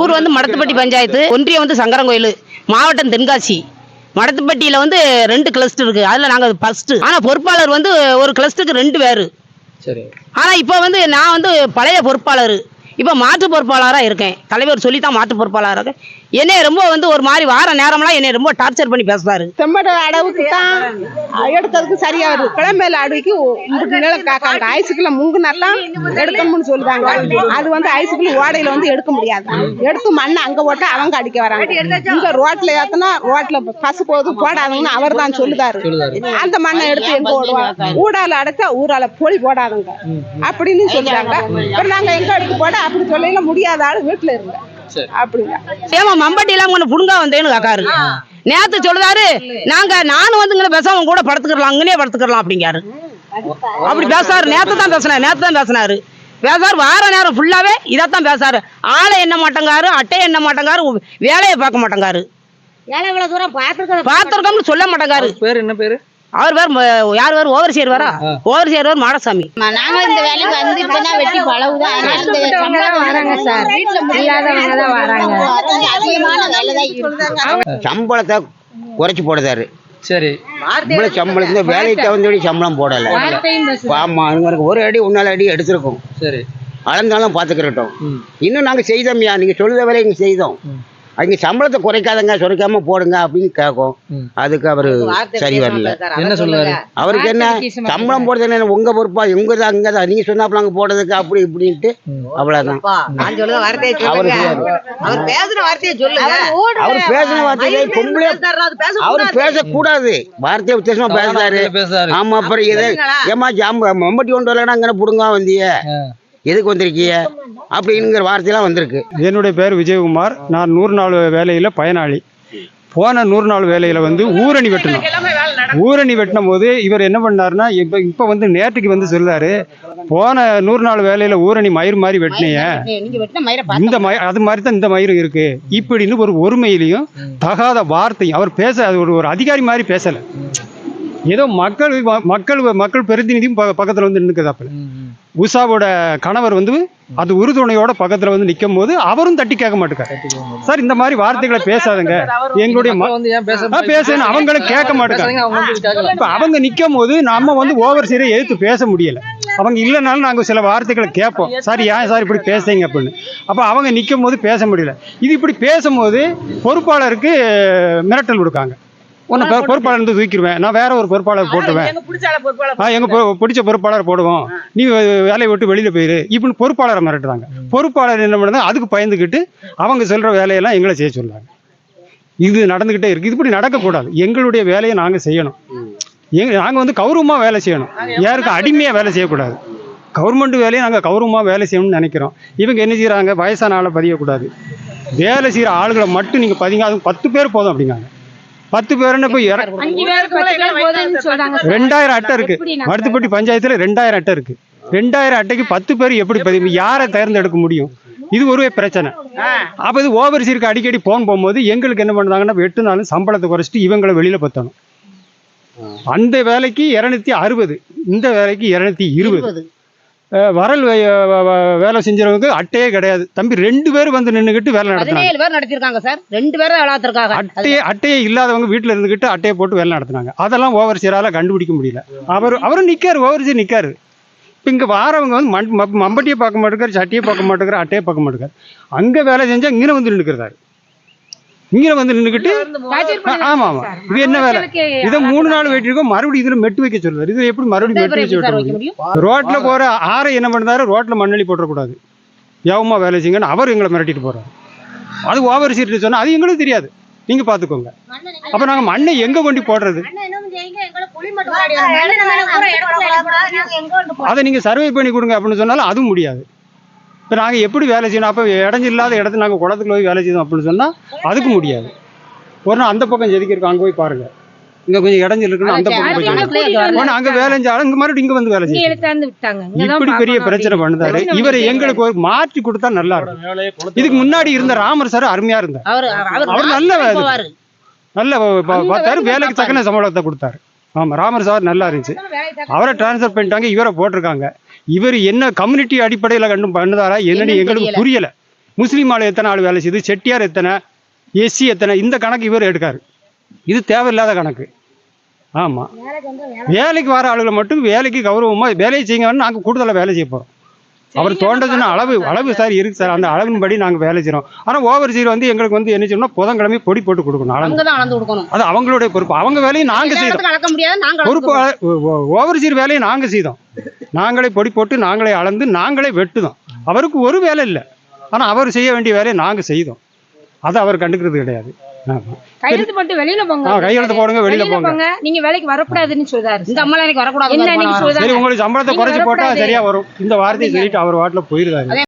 ஊர் வந்து மடத்துப்பட்டி பஞ்சாயத்து ஒன்றியம் வந்து சங்கரங்கோயில் மாவட்டம் தென்காசி. மடத்துப்பட்டியில் வந்து ரெண்டு கிளஸ்டர் இருக்கு. அதில் நாங்கள் ஃபர்ஸ்ட் ஆனால் பொறுப்பாளர் வந்து ஒரு கிளஸ்டருக்கு ரெண்டு பேர். சரி. ஆனால் இப்போ வந்து நான் வந்து பழைய பொறுப்பாளர். இப்போ மாற்று பொறுப்பாளராக இருக்கேன். தலைவர் சொல்லி தான் மாற்று பொறுப்பாளராக இருக்கேன். என்னைய ரொம்ப வந்து ஒரு மாதிரி வார நேரம்லாம் என்னை ரொம்ப டார்ச்சர் பண்ணி பேசுவாரு. செம்மட அடவுக்கு தான் எடுக்கிறதுக்கு சரியா வருது கிளம்பையில அடவிக்கு காக்காங்க ஐசுக்குள்ள முங்குனெல்லாம் எடுக்கணும்னு சொல்லுவாங்க அது வந்து ஐசுக்குள்ள ஓடையில வந்து எடுக்க முடியாது. எடுத்து மண்ணை அங்க போட்டு அவங்க அடிக்க வராங்க. இங்க ரோட்ல ஏத்தனா ரோட்ல பசு போகுது போடாதுன்னு அவர் தான் சொல்லுதாரு. அந்த மண்ணை எடுத்து எங்க போடுவாங்க ஊடால அடைச்சா ஊரால பொலி போடாதுங்க அப்படின்னு சொல்றாங்க. அப்புறம் நாங்க எங்க எடுக்க போட? அப்படி சொல்லையில முடியாத ஆளு வீட்டுல இருங்க சரி. அப்படிங்க ஏமா மம்பட்டிலாம் உன்னை புடுங்கா வந்தேன்னு காக்காரு நேத்து சொல்லுதாரு நாங்க நானும் வந்து இங்கே பேசாம உங்க கூட படுத்துக்கலாம் அங்கனே படுத்துக்கலாம் அப்படிங்காரு. அப்படி பேசாரு. நேத்து தான் பேசினாரு நேத்து தான் பேசினாரு. பேசாரு வார நேரம் ஃபுல்லாவே இதைத்தான் பேசாரு. ஆளை என்ன மாட்டேங்காரு அட்டையை என்ன மாட்டேங்காரு வேலையை பார்க்க மாட்டேங்காரு. பார்த்துருக்கோம்னு சொல்ல மாட்டேங்காரு. பேர் என்ன பேரு? அவர் பேர் ம- யார் பேர் ஓவர் சேருவாரா? ஓவர் சேருவார் மாடசாமி. நாங்க இந்த வேலைக்கு வந்து இப்பதான் வெட்டி பழகுதான் அதனால இந்த சம்பளம் வராங்க சார். வீட்டுல முடியாதவங்க தான் வராங்க. அதிகமான வேலை தான் சம்பளத்தை குறைச்சி போடுதாரு. சரி. இவ்வளவு சம்பளத்துல வேலைக்கு தகுந்தபடி சம்பளம் போடல. ஆமா இவங்களுக்கு ஒரு அடி ஒன்னால அடி எடுத்திருக்கோம். சரி. அளந்தாலும் பாத்துக்கிறட்டும் ம். இன்னும் நாங்க செய்தோம்யா நீங்க சொல்லுத வேலை இங்க செய்தோம். அங்க சம்பளத்தை குறைக்காதங்க குறைக்காம போடுங்க அப்படின்னு கேட்கும். அதுக்கு அவரு சரி வரல. என்ன சொல்லுவாரு? அவருக்கு என்ன? சம்பளம் போடுறது என்ன? உங்க பொறுப்பா? இவங்க தான் அங்க தான் நீங்க சொன்னாப்புல அங்க போடுறதுக்கு அப்படி இப்படின்ட்டு. அவ்வளவுதான். அவரு. அவர் பேசுன வார்த்தையை சொல்லுங்க. அவர் பேசின வார்த்தையை பொம்பளை அவர் பேசக்கூடாது. வார்த்தையை வித்தியாசமா பேசுறாரு. ஆமா அப்புறம் இது ஏமா ஜாம்ப மம்பட்டி கொண்டு வரலன்னா அங்கே புடுங்க வந்திய. எதுக்கு வந்திருக்கீங்க அப்படிங்கிற வார்த்தையெல்லாம் வந்திருக்கு. என்னுடைய பேர் விஜயகுமார். நான் நூறு நாள் வேலையில் பயனாளி. போன நூறு நாள் வேலையில் வந்து ஊரணி வெட்டணும் ஊரணி வெட்டின போது இவர் என்ன பண்ணாருன்னா இப்போ இப்போ வந்து நேற்றுக்கு வந்து சொல்றாரு போன நூறு நாள் வேலையில் ஊரணி மயிர் மாதிரி வெட்டினீங்க இந்த மயிர் அது மாதிரி தான் இந்த மயிரும் இருக்கு. இப்படின்னு ஒரு ஒருமையிலையும் தகாத வார்த்தையும் அவர் பேச அது ஒரு ஒரு அதிகாரி மாதிரி பேசலை. ஏதோ மக்கள் மக்கள் மக்கள் பிரதிநிதியும் ப- வந்து நின்றுக்குதாப்பில் உஷாவோட கணவர் வந்து அது உறுதுணையோட பக்கத்துல வந்து நிற்கும் போது அவரும் தட்டி கேட்க மாட்டேங்காரு சார் இந்த மாதிரி வார்த்தைகளை பேசாதுங்க. எங்களுடைய பேசணும் அவங்களும் கேட்க கேட்கல இப்ப அவங்க நிற்கும் போது நம்ம வந்து ஓவர் சீரை எதிர்த்து பேச முடியல. அவங்க இல்லைனாலும் நாங்கள் சில வார்த்தைகளை கேட்போம். சார் ஏன் சார் இப்படி பேசுறீங்க அப்படின்னு. அப்போ அவங்க நிற்கும் போது பேச முடியல. இது இப்படி பேசும்போது பொறுப்பாளருக்கு மிரட்டல் கொடுக்காங்க. உன்னை பொறுப்பாளர் இருந்து தூக்கிடுவேன். நான் வேற ஒரு பொறுப்பாளர் போட்டுருவேன் ஆ எங்க பிடிச்ச பொறுப்பாளர் போடுவோம். நீ வேலையை விட்டு வெளியில போயிரு. இப்படின்னு பொறுப்பாளரை மிரட்டுறாங்க. பொறுப்பாளர் என்ன பண்ணுறாங்க அதுக்கு பயந்துக்கிட்டு அவங்க சொல்ற வேலையெல்லாம் எங்களை செய்ய சொல்றாங்க. இது நடந்துகிட்டே இருக்கு. இது இப்படி நடக்கக்கூடாது. எங்களுடைய வேலையை நாங்க செய்யணும். எங்க நாங்க வந்து கௌரவமா வேலை செய்யணும். யாருக்கும் அடிமையா வேலை செய்யக்கூடாது. கவர்மெண்ட் வேலையை நாங்க கௌரவமா வேலை செய்யணும்னு நினைக்கிறோம். இவங்க என்ன செய்றாங்க வயசான ஆளை பதியக்கூடாது. வேலை செய்யற ஆளுகளை மட்டும் நீங்க பதிங்க. அது பத்து பேர் போதும் அப்படிங்காங்க பத்து பேருன்னு சார். ரெண்டாயிரம் அட்டை இருக்கு. மருத்துப்பட்டி பஞ்சாயத்துல ரெண்டாயிரம் அட்டை இருக்கு. ரெண்டாயிரம் அட்டைக்கு பத்து பேர் எப்படி பதிவு யாரை தேர்ந்தெடுக்க முடியும்? இது ஒரு பிரச்சனை. அப்ப இது ஓவர்சீருக்கு அடிக்கடி போன் போகும்போது எங்களுக்கு என்ன பண்ணுறாங்கன்னா எட்டு நாளும் சம்பளத்தை குறைச்சிட்டு இவங்களை வெளியில பத்தணும். அந்த வேலைக்கு இருநூத்தி அறுபது. இந்த வேலைக்கு இருநூத்தி இருபது. வரல் வேலை செஞ்சவங்க அட்டையே கிடையாது. தம்பி ரெண்டு பேர் வந்து நின்றுக்கிட்டு வேலை நடத்துனாங்க பேர் நடத்திருக்காங்க சார். ரெண்டு பேரும் வளர்த்துருக்காங்க அட்டையே அட்டையே இல்லாதவங்க வீட்டில் இருந்துக்கிட்டு அட்டையை போட்டு வேலை நடத்துனாங்க அதெல்லாம் ஓவர் சீரால கண்டுபிடிக்க முடியல. அவர் அவரும் நிற்காரு ஓவர் சீர் நிற்காரு இப்போ இங்கே வாரவங்க வந்து மண் மம்பட்டியை பார்க்க மாட்டேங்கிறார் சட்டியை பார்க்க மாட்டேங்கிறார் அட்டையை பார்க்க மாட்டேங்கிறார். அங்கே வேலை செஞ்சா இங்கே வந்து நின்றுக்கிறாரு இங்கே வந்து நின்றுக்கிட்டு ஆமா ஆமா. இது என்ன வேலை? இதை மூணு நாள் வெட்டிருக்கோம் மறுபடியும் இதுல மெட்டு வைக்க சொல்றாரு. இது எப்படி மறுபடியும் மெட்டு வச்சு விட்ட வைக்க முடியும்? ரோட்ல போற ஆரை என்ன பண்ணாரு ரோட்ல மண்ணெளி போட்டுறக்கூடாது. யாவமா வேலை செய்யுங்கன்னு அவர் எங்களை மிரட்டிட்டு போறாரு. அது ஓவர் சீட்டு சொன்னா அது எங்களுக்கு தெரியாது. நீங்க பாத்துக்கோங்க அப்ப நாங்க மண்ணை எங்க கொண்டு போடுறது? அதை நீங்க சர்வே பண்ணி கொடுங்க அப்படின்னு சொன்னாலும் அதுவும் முடியாது. இப்போ நாங்க எப்படி வேலை செய்யணும்? அப்ப இடைஞ்சு இல்லாத இடத்துல நாங்க குளத்துக்குள்ள போய் வேலை செய்யணும் அப்படின்னு சொன்னா அதுக்கு முடியாது. ஒரு நாள் அந்த பக்கம் செதுக்கிருக்கோம் அங்க போய் பாருங்க. இங்க கொஞ்சம் இடைஞ்சல் இருக்குன்னு அந்த பக்கம் அங்க வேலை செஞ்சாலும் இங்க மறுபடியும் இங்க வந்து வேலை செய்யும் இப்படி பெரிய பிரச்சனை பண்ணுதாரு இவரை எங்களுக்கு ஒரு மாற்றி கொடுத்தா நல்லா இருக்கும். இதுக்கு முன்னாடி இருந்த ராமர் சார் அருமையா இருந்தார். அவர் அவர் நல்ல நல்ல பார்த்தாரு. வேலைக்கு தக்கன சம்பளத்தை கொடுத்தாரு. ஆமா ராமர் சார் நல்லா இருந்துச்சு. அவரை டிரான்ஸ்ஃபர் பண்ணிட்டாங்க இவரை போட்டிருக்காங்க. இவர் என்ன கம்யூனிட்டி அடிப்படையில் கண்டு பண்ணுதாரா என்னன்னு எங்களுக்கு. புரியல. முஸ்லீம் ஆள் எத்தனை ஆள் வேலை செய்யுது செட்டியார் எத்தனை எஸ்சி எத்தனை இந்த கணக்கு இவர் எடுக்காரு. இது தேவையில்லாத கணக்கு. ஆமாம் வேலைக்கு வர ஆளுகளை மட்டும் வேலைக்கு கௌரவமாக வேலையை செய்யுங்கன்னு நாங்கள் கூடுதலாக வேலை செய்ய போகிறோம் அவர் தோண்டதுன்னா அளவு அளவு சார். இருக்கு சார். அந்த அளவின்படி நாங்கள் வேலை செய்கிறோம் ஆனால் ஓவர் சீர் வந்து எங்களுக்கு வந்து என்ன செய்யணும்னா புதன்கிழமை பொடி போட்டு கொடுக்கணும். அளந்து அது அவங்களுடைய பொறுப்பு. அவங்க வேலையை நாங்கள் செய்தோம். பொறுப்பு ஓவர் சீர் வேலையை நாங்கள் செய்தோம். நாங்களே பொடி போட்டு நாங்களே அளந்து நாங்களே வெட்டுதோம். அவருக்கு ஒரு வேலை இல்லை. ஆனால் அவர் செய்ய வேண்டிய வேலையை நாங்கள் செய்தோம். அதை அவர் கண்டுக்கிறது கிடையாது. ஆமா. கையெழுத்து போட்டு வெளியில போங்க. கையெழுத்து போடுங்க வெளியில போங்க. நீங்க வேலைக்கு வரக்கூடாதுன்னு சொல்றாரு இந்த அம்மா எனக்கு வரக்கூடாது உங்களுக்கு சம்பளத்தை குறைச்சு போட்டா. சரியா வரும். இந்த வார்த்தையை சொல்லிட்டு அவர் வாட்டில் போயிருந்தாரு